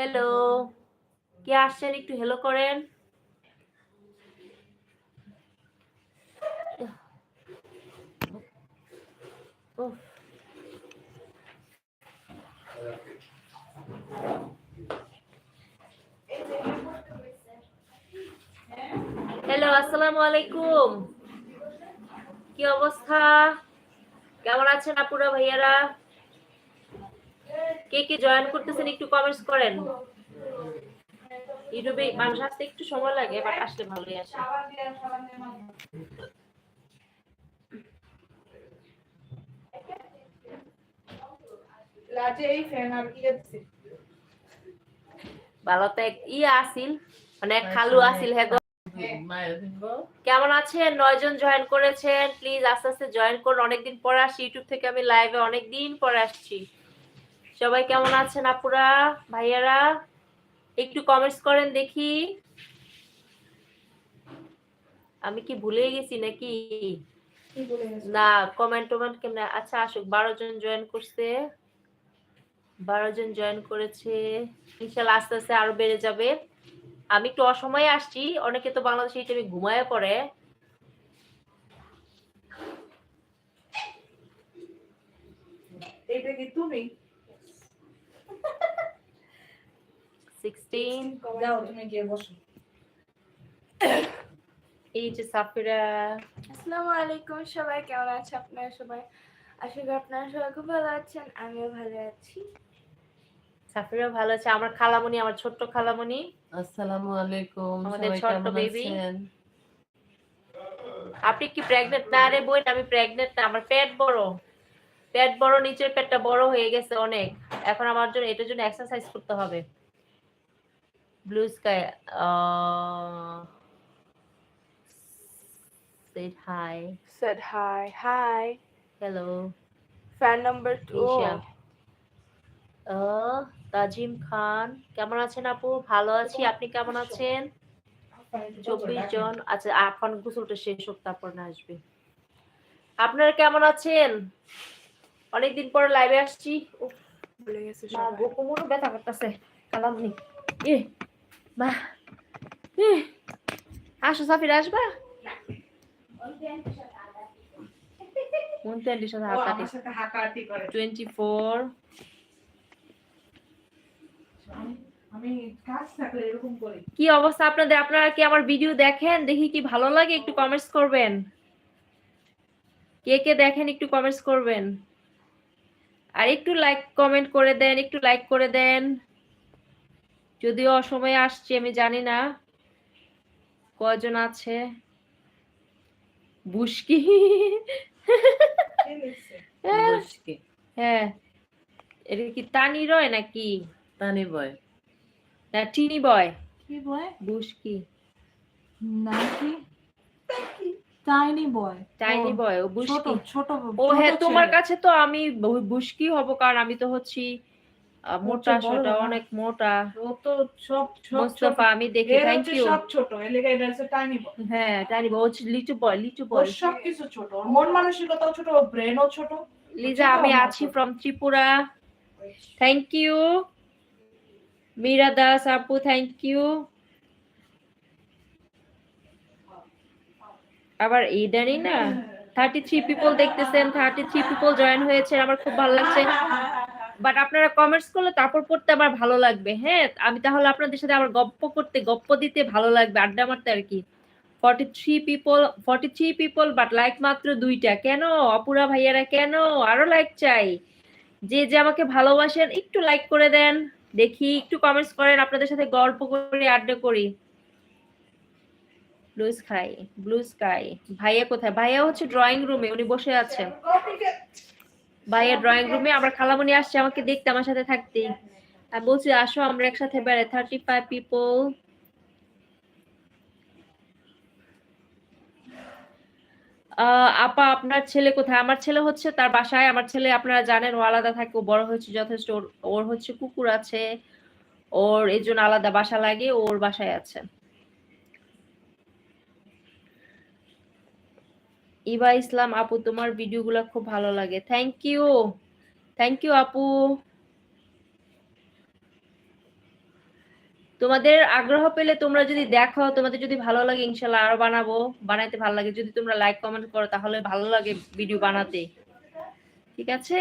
Hello কে আসছেন একটু hello করেন? হ্যালো আসসালামু আলাইকুম। কি অবস্থা? কেমন আছেন আপুরা ভাইয়ারা? কে কে জয়েন করতেছেন একটু কমেন্টস করেন। ইউটিউবে মানুষ আসতে একটু সময় লাগে বাট আসলে ভালোই আসে ইয়ে ভালো তো ইয়ে আসিল মানে এক খালু আসিল হ্যাঁ কেমন আছেন? নয়জন জয়েন করেছেন প্লিজ আস্তে আস্তে জয়েন করুন। অনেকদিন পরে আসছি ইউটিউব থেকে আমি লাইভে অনেকদিন পরে আসছি। সবাই কেমন আছেন আপুরা ভাইয়ারা? একটু কমেন্টস করেন দেখি। আমি কি ভুলে গেছি নাকি? না কমেন্ট টমেন্ট কেমন? আচ্ছা আসুক বারো জন জয়েন করছে। বারো জন জয়েন করেছে। ইনশাল্লাহ আস্তে আস্তে আরও বেড়ে যাবে। আমি একটু অসময়ে আসছি অনেকে তো বাংলাদেশে এই টাইমে ঘুমায় পড়ে। এইটা কি তুমি? সিক্সটিন যাও তুমি গিয়ে বসো এই যে সাফিরা আসসালামু আলাইকুম সবাই কেমন আছে আপনারা সবাই আশা করি আপনারা সবাই খুব ভালো আছেন আমিও ভালো আছি সাফিরা ভালো আছে? আমার খালামণি আমার ছোট্ট খালামণি আসসালামু আলাইকুম আমাদের ছোট্ট। আছেন? আপনি কি প্রেগনেন্ট না রে বই আমি প্রেগনেন্ট না আমার পেট বড়। পেট বড় নিচের পেটটা বড় হয়ে গেছে অনেক। এখন আমার জন্য এটার জন্য এক্সারসাইজ করতে হবে। Blue sky said hi said hi. Hi. Hello fan number two. Isha Tajim Khan কেমন আছেন আপু? ভালো আছি। আপনি কেমন আছেন? চব্বিশ জন আচ্ছা এখন গোসলটা শেষ হোক তারপর না আসবে। আপনারা কেমন আছেন? অনেকদিন পরে লাইভে আসছি। উফ, ভুলে গেছে ব্যথা করতেছে। কালাম নেই। এ, আসো সাফির আসবা উনত্রিশের সাথে ও, হাত আমার সাথে টোয়েন্টি ফোর কি অবস্থা আপনাদের? আপনারা কি আমার ভিডিও দেখেন? দেখি কি ভালো লাগে? একটু কমেন্টস করবেন। কে কে দেখেন একটু কমেন্টস করবেন। আর একটু লাইক কমেন্ট করে দেন একটু লাইক করে দেন। যদিও অসময়ে আসছি আমি জানি না। কয়জন আছে? বুসকি? বসকে হ্যাঁ। এটা কি তানি রয় নাকি? তানি বয়। না টিনি বয়। কি বয়? বুসকি নাকি টাইনি বয়। টাইনি বয় ও ছোট বুসকি ছোট ও হ্যাঁ তোমার কাছে তো আমি বু- বুশকি হব কারণ আমি তো হচ্ছি মোটা সোটা অনেক মোটা। ও তো সব মোস্তফা আমি দেখি থ্যাংক ইউ সব ছোট এটা হচ্ছে টাইনি বয় হ্যাঁ বয় ও লিচু বয় লিচু বয় সব কিছু ছোট মন মানসিকতাও ছোট ব্রেনও ছোট। লিজা আমি আছি from Tripura. Thank you Meera Das আপু থ্যাংক ইউ আবার ইদানি না? থার্টি থ্রি পিপল দেখতেছেন থার্টি থ্রি পিপল জয়েন হয়েছে আমার খুব ভালো লাগছে। বাট আপনারা কমেন্টস করলে তারপর পড়তে আমার ভালো লাগবে। হ্যাঁ আমি তাহলে আপনাদের সাথে আবার গপ্প করতে, গপ্প দিতে ভালো লাগবে। আড্ডা মারতে আর কি। Forty three people forty three people but like মাত্র দুইটা। কেন? অপুরা ভাইয়ারা কেন? আরও লাইক চাই। যে যে আমাকে ভালোবাসেন, একটু লাইক করে দেন। দেখি, একটু কমেন্টস করেন, আপনাদের সাথে গল্প করি, আড্ডা করি। ব্লু স্কাই ব্লু স্কাই ভাইয়া কোথায়? ভাইয়া হচ্ছে ড্রয়িং রুমে উনি বসে আছেন ভাইয়া ড্রয়িং রুমে আমার খালামণি আসছে, আমাকে দেখতে, আমার সাথে থাকতে। আমি বলছি, আসো, আমরা একসাথে বেড়াই। থার্টি ফাইভ পিপল আপা, আপনার ছেলে কোথায়? আমার ছেলে হচ্ছে তার বাসায়। আমার ছেলে, আপনারা জানেন, ও আলাদা থাকে, ও বড় হয়েছে, যথেষ্ট। ওর ওর হচ্ছে কুকুর আছে। ওর এই জন্য আলাদা বাসা লাগে, ওর বাসায় আছে। ইবা ইসলাম আপু, তোমার ভিডিওগুলো খুব ভালো লাগে। থ্যাংক ইউ থ্যাংক ইউ আপু। তোমাদের আগ্রহ পেলে তোমরা যদি দেখো, তোমাদের যদি ভালো লাগে, ইনশাল্লাহ আরও বানাবো। বানাইতে ভালো লাগে, যদি তোমরা লাইক কমেন্ট করো, তাহলে ভালো লাগে ভিডিও বানাতে। ঠিক আছে?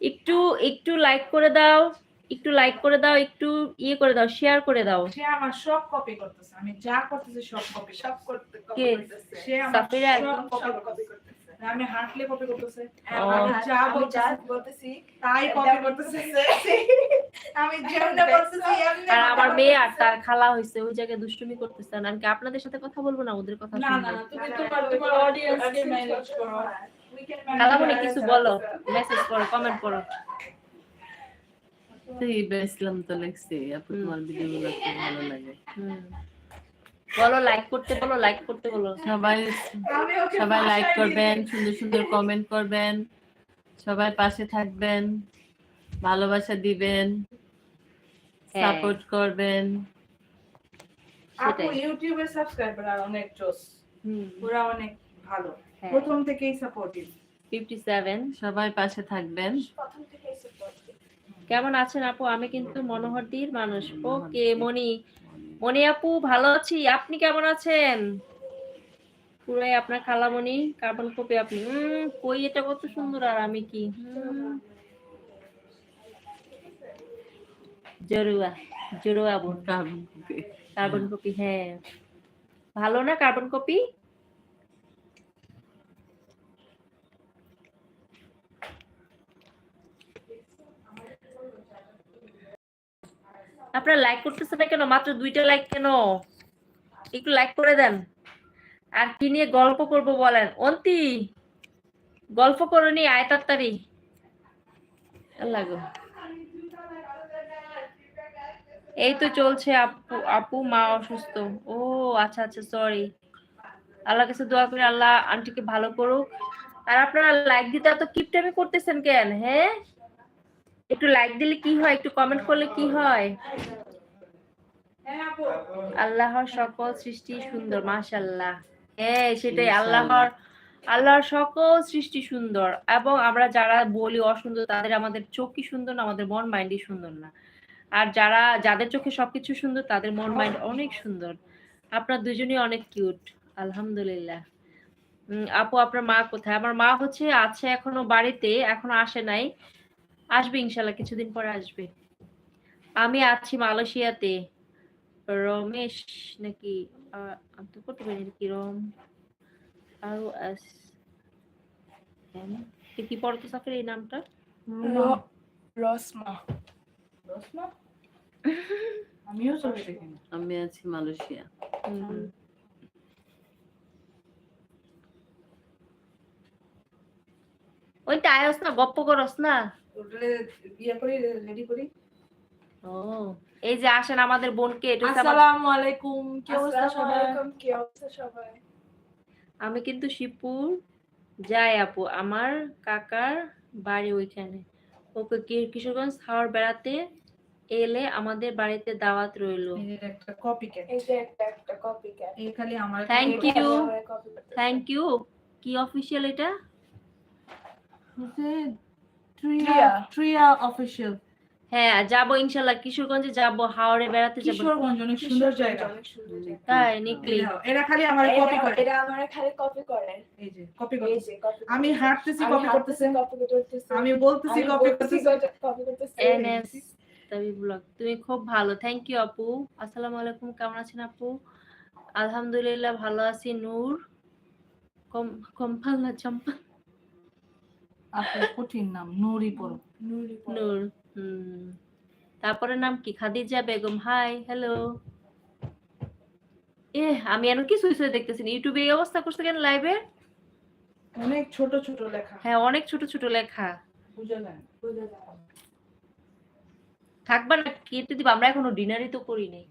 একটু একটু লাইক করে দাও। একটু লাইক করে দাও একটু ইয়ে করে দাও শেয়ার করে দাও। সে আমার সব কপি করতেছে আমি যা করতেছি সব কপি সব করতে? সে আমার সব কপি করতেছে। আমি হাঁটলে কপি করতেছে আমি যা বলতেছি বলতেছি তাই কপি করতেছে। আমি যেমনে বলতেছি আর আমার মেয়ে আর বলতেছে। তার খালা হয়েছে ওই জায়গায় দুষ্টুমি করতেছে। না আমি কি আপনাদের সাথে কথা বলব না ওদের কথা না না তুমি তোমার তোমার অডিয়েন্স ম্যানেজ করো। খালামণি কিছু বলো মেসেজ করো কমেন্ট করো। তো ইবা ইসলাম তো লিখছে আপু। তোমার ভিডিওগুলো খুব ভালো লাগে বলো লাইক করতে বলো লাইক করতে বলো সবাই সবাই লাইক করবেন সুন্দর সুন্দর কমেন্ট করবেন সবাই পাশে থাকবেন ভালোবাসা দিবেন। সাপোর্ট করবেন আপু সেটাই ইউটিউবের সাবস্ক্রাইবার আর অনেক জোস হুম ওরা অনেক ভালো প্রথম থেকেই সাপোর্টিভ ফিফটি সেভেন সবাই পাশে থাকবেন প্রথম থেকেই দিই। কেমন আছেন আপু? আমি কিন্তু মনোহরদির মানুষ। ওকে মনি মনি আপু ভালো আছি। আপনি কেমন আছেন? পুরাই আপনার খালামণি কার্বন কপি আপনি। হুম কই এটা কত সুন্দর আর আমি কি। জরুয়া জরুয়া বোন কার্বন কার্বন কপি হ্যাঁ। ভালো না কার্বন কপি? আপনারা লাইক করতেছেন না কেন? মাত্র দুইটা লাইক কেন? একটু লাইক করে দেন। আর কি নিয়ে গল্প করব বলেন? অন্তি, গল্প করনি আয় তাড়াতাড়ি। আল্লাহ গো। এই তো চলছে আপু আপু, মা অসুস্থ। ও আচ্ছা আচ্ছা সরি আল্লাহ কাছে দোয়া করি, আল্লাহ আন্টিকে ভালো করুক। আর আপনারা লাইক দিতে এত কিপটামি করতেছেন কেন? হ্যাঁ? একটু লাইক দিলে কি হয়? একটু কমেন্ট করলে কি হয়? আল্লাহর সকল সৃষ্টি সুন্দর মাশাল্লাহ হ্যাঁ সেটাই আল্লাহর আল্লাহর সকল সৃষ্টি সুন্দর। এবং আমরা যারা বলি অসুন্দর তাদের আমাদের চোখই সুন্দর না আমাদের মন মাইন্ডই সুন্দর না। আর যারা যাদের চোখে সবকিছু সুন্দর তাদের মন মাইন্ড অনেক সুন্দর। আপনার দুজনই অনেক কিউট আলহামদুলিল্লাহ। আপু আপনার মা কোথায়? আমার মা হচ্ছে আছে এখনও বাড়িতে এখনও আসে নাই। আসবে ইনশাল্লাহ কিছুদিন পরে আসবে। আমি আছি মালয়েশিয়াতে। রমেশ নাকি আমি তো করতে পারি কি রম আর এস কি পড়তো সাফের এই নামটা? রসমা। রসমা? আমিও চলে আমি আছি মালয়েশিয়া। ওইটা আয়স না গপ্প করস না। ইয়ে করি রেডি করি। ও এই যে আসেন আমাদের বোনকে এটা আসসালামু আলাইকুম কি অবস্থা সবাই? কি অবস্থা সবাই? আমি কিন্তু শিবপুর যাই আপু আমার কাকার বাড়ি ওইখানে। ওকে কিশোরগঞ্জ হাওড় বেড়াতে এলে আমাদের বাড়িতে দাওয়াত রইল। এই যে একটা কপি ক্যাট এই যে একটা একটা কপি খালি আমার Thank you. থ্যাংক ইউ কি অফিসিয়াল এটা? ট্রিয়া ট্রিয়া। ট্রিয়া হ্যাঁ যাব ইনশাল্লাহ কিশোরগঞ্জে যাব হাওড়ে বেড়াতে যাব। কিশোরগঞ্জ অনেক সুন্দর জায়গা। অনেক সুন্দর জায়গা। তাই নিকলি। এরা- খালি আমার কপি করে। এরা আমার খালি কপি করে। এই যে কপি আমি হাঁটতেছি কপি করতেছে। করতেছি। আমি বলতেছি কপি করতেছে। করতেছি। এনএস তাবি ব্লগ। তুমি খুব ভালো। থ্যাংক ইউ আপু। আসসালামু আলাইকুম। কেমন আছেন আপু? আলহামদুলিল্লাহ ভালো আছি। নূর কম কম্পাল না চম্পা আপনার কঠিন নাম নুরি পড়ো নুরি নূর হুম। তারপরে নাম কি? খাদিজা বেগম। Hi hello. এ আমি এখন কি সুই সুই দেখতেছি ইউটিউবে এই অবস্থা করছে কেন লাইভে? অনেক ছোট ছোট লেখা। হ্যাঁ অনেক ছোট ছোট লেখা। বুঝা যায় না। বোঝা যায় থাকবা না কেটে দিব। আমরা এখনও ডিনারই তো করি নাই।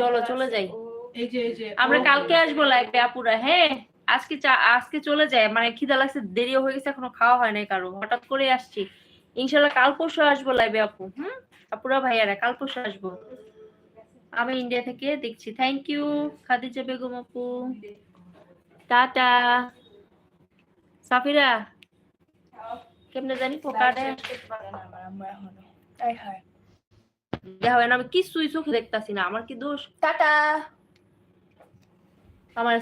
চলো চলে যাই। এই যে এই যে আমরা কালকে আসব লাইভে আপুরা হ্যাঁ? আজকে চা- আজকে চলে যায় মানে খিদা লাগছে দেরিও হয়ে গেছে এখনও খাওয়া হয় নাই কারও। হঠাৎ করে আসছি। ইনশাল্লাহ কাল পরশু আসব লাইভে আপু হুম? আপুরা ভাইয়ারা কাল পরশু আসব। আমি ইন্ডিয়া থেকে দেখছি। থ্যাংক ইউ খাদিজা বেগম আপু। টাটা। সাফিরা কেমনে জানি পোকাটা হয়। দেখা হয় না আমি কিছুই চোখে দেখতাছি না আমার কি দোষ? টাটা। আমার